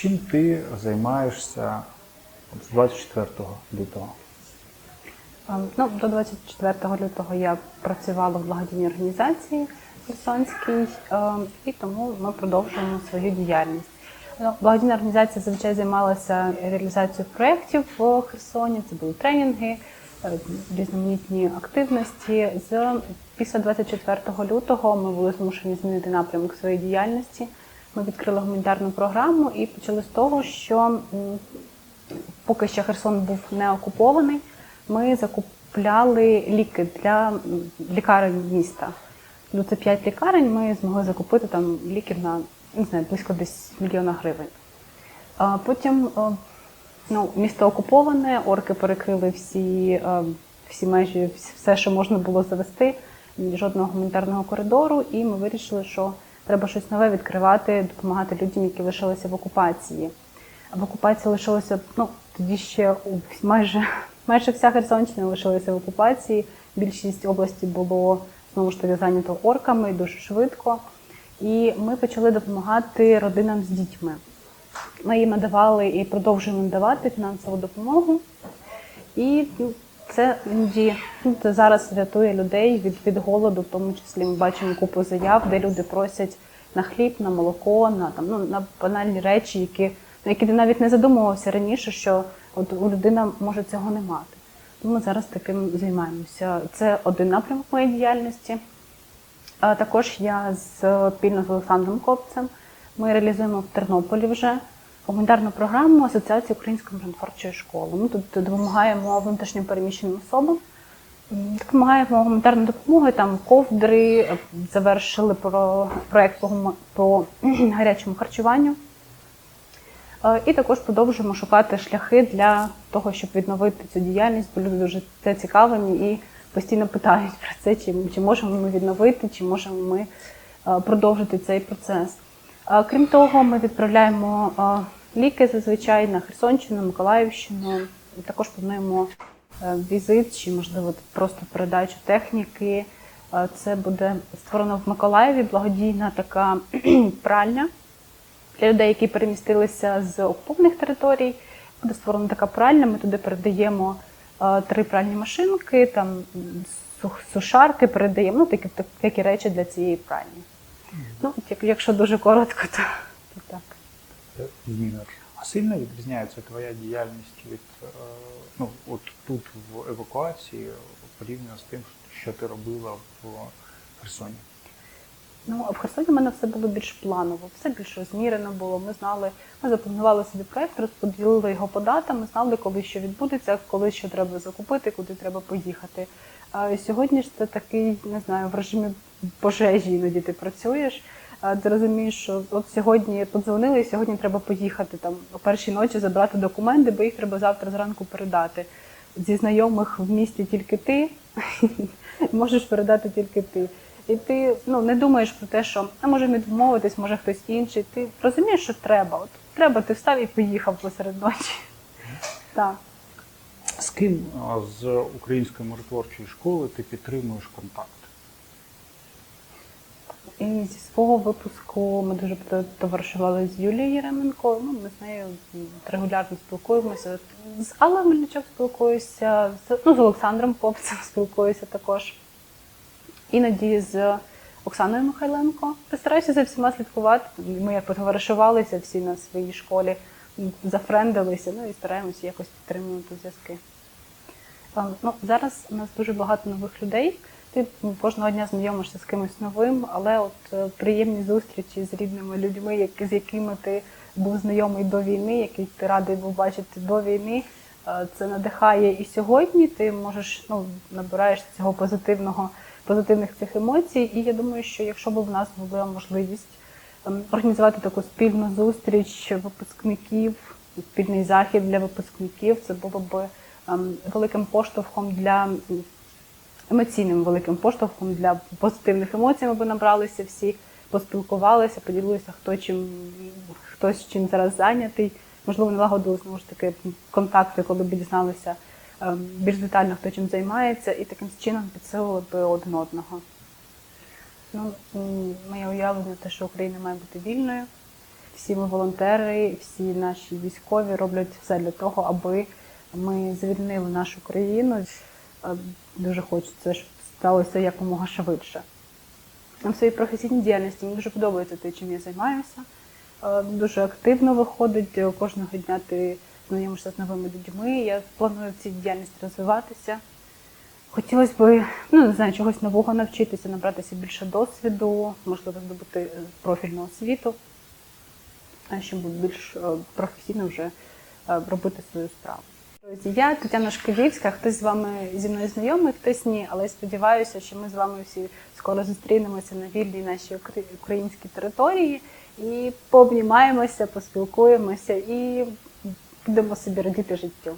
Чим ти займаєшся з 24 лютого? Ну, до 24 лютого я працювала в благодійній організації Херсонській, ем, і тому ми продовжуємо свою діяльність. Ну, Благодійна організація зазвичай займалася реалізацією проєктів в Херсоні. Це були тренінги, е, різноманітні активності. З після 24 лютого ми були змушені змінити напрямок своєї діяльності. Ми відкрили гуманітарну програму і почали з того, що поки ще Херсон був не окупований, ми закупляли ліки для лікарень міста. Ну, це 5 лікарень, ми змогли закупити там ліків на не знаю, близько десь мільйона гривень. А потім ну, місто окуповане, орки перекрили всі, всі межі, все, що можна було завести, жодного гуманітарного коридору, і ми вирішили, що треба щось нове відкривати, допомагати людям, які лишилися в окупації. В окупації лишилося, ну, тоді ще майже, майже вся Херсонщина лишилася в окупації. Більшість області було знову ж таки зайнято орками дуже швидко. І ми почали допомагати родинам з дітьми. Ми їм надавали і продовжуємо надавати фінансову допомогу. І ну, це іноді ну, зараз рятує людей від, від голоду, в тому числі ми бачимо купу заяв, де люди просять на хліб, на молоко, на там ну на банальні речі, які на які ти навіть не задумувався раніше, що от у людина може цього не мати. Тому ми зараз таким займаємося. Це один напрямок моєї діяльності. А також я з- спільно з Олександром Копцем ми реалізуємо в Тернополі вже гуманітарну програму Асоціації української миротворчої школи. Ми тут допомагаємо внутрішньо переміщеним особам, допомагаємо гуманітарною допомогою, там ковдри, е, завершили про проект по, по гарячому харчуванню. Е, І також продовжуємо шукати шляхи для того, щоб відновити цю діяльність, бо люди дуже це цікавлені і постійно питають про це, чи, чи можемо ми відновити, чи можемо ми е, продовжити цей процес. Крім того, ми відправляємо ліки зазвичай на Херсонщину, Миколаївщину. Також плануємо е, візит чи, можливо, просто передачу техніки. Е, Це буде створено в Миколаєві благодійна така пральня для людей, які перемістилися з окупованих територій. Буде створена така пральня. Ми туди передаємо е, три пральні машинки, там сушарки передаємо, ну такі, такі речі для цієї пральні. Ну, якщо дуже коротко, то, зміни. А сильно відрізняється твоя діяльність від е, ну, от тут в евакуації порівняно з тим, що ти робила в Херсоні? Ну, в Херсоні в мене все було більш планово, все більш розмірено було. Ми знали, ми запланували собі проект, розподілили його по датам, ми знали, коли що відбудеться, коли що треба закупити, куди треба поїхати. А сьогодні ж це такий, не знаю, в режимі пожежі іноді ти працюєш. Ти розумієш, що от сьогодні подзвонили, сьогодні треба поїхати там о першій ночі забрати документи, бо їх треба завтра зранку передати. Зі знайомих в місті тільки ти, можеш передати тільки ти. І ти ну, не думаєш про те, що а може відмовитись, може хтось інший. Ти розумієш, що треба. От треба, ти встав і поїхав посеред ночі. Так. З ким з української миротворчої школи ти підтримуєш контакт? І зі свого випуску ми дуже товаришували з Юлією Єременко. Ну, ми з нею регулярно спілкуємося. З Аллою Мельничук спілкуюся, з, ну, з Олександром Попцем спілкуюся також. Іноді з Оксаною Михайленко. Постараюся за всіма слідкувати. Ми як потоваришувалися всі на своїй школі, зафрендилися, ну і стараємося якось підтримувати зв'язки. Ну, зараз у нас дуже багато нових людей. Ти кожного дня знайомишся з кимось новим, але от е, приємні зустрічі з рідними людьми, які, з якими ти був знайомий до війни, який ти радий був бачити до війни, е, це надихає і сьогодні. Ти можеш ну, набираєш цього позитивного, позитивних цих емоцій. І я думаю, що якщо б в нас була можливість ем, організувати таку спільну зустріч випускників, спільний захід для випускників, це було б ем, великим поштовхом для емоційним великим поштовхом для позитивних емоцій. Б набралися всі, поспілкувалися, поділилися, хто чим хтось чим зараз зайнятий. Можливо, налагодили знову ж таки контакти, коли б дізналися ем, більш детально, хто чим займається, і таким чином підсилили б один одного. Ну, моє уявлення те, що Україна має бути вільною. всі ми волонтери, всі наші військові роблять все для того, аби ми звільнили нашу країну. Дуже хочеться, щоб сталося якомога швидше. В своїй професійній діяльності мені дуже подобається те, чим я займаюся. Дуже активно виходить. е, Кожного дня ти знайомишся з новими людьми. Я планую в цій діяльності розвиватися. Хотілося б, ну не знаю, чогось нового навчитися, набратися більше досвіду, можливо, здобути е, профільну освіту, щоб більш е, професійно вже робити свою справу. Я Тетяна Шкідівська, хтось з вами зі мною знайомий, хтось ні, але сподіваюся, що ми з вами всі скоро зустрінемося на вільній нашій українській території і пообнімаємося, поспілкуємося і будемо собі радіти життю.